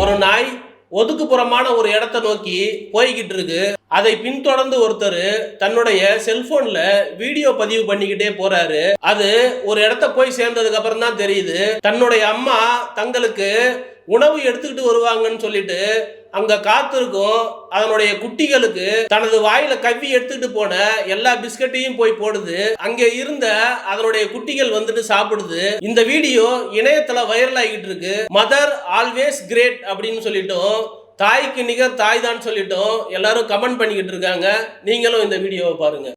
ஒரு நாய் ஒதுக்குப்புறமான ஒரு இடத்த நோக்கி போய்கிட்டு இருக்கு அதை பின்தொடர்ந்து ஒருத்தர் தன்னுடைய செல்போன்ல வீடியோ பதிவு பண்ணிக்கிட்டே போறாரு. அது ஒரு இடத்த போய் சேர்ந்ததுக்கு அப்புறம் தான் தெரியுது. தன்னுடைய அம்மா தங்களுக்கு உணவு எடுத்துக்கிட்டு வருவாங்கன்னு சொல்லிட்டு அங்க காத்திருக்கும் அதனுடைய குட்டிகளுக்கு தனது வாயில கவ்வி எடுத்துட்டு போன எல்லா பிஸ்கட்டையும் போய் போடுது. அங்க இருந்த அதனுடைய குட்டிகள் வந்துட்டு சாப்பிடுது. இந்த வீடியோ இணையத்துல வைரல் ஆகிட்டு இருக்கு. மதர் ஆல்வேஸ் கிரேட் அப்படின்னு சொல்லிட்டோம் தாய்க்கு நிகர் தாய் தான் சொல்லிட்டோம் எல்லாரும் கமெண்ட் பண்ணிக்கிட்டு இருக்காங்க. நீங்களும் இந்த வீடியோவை பாருங்க.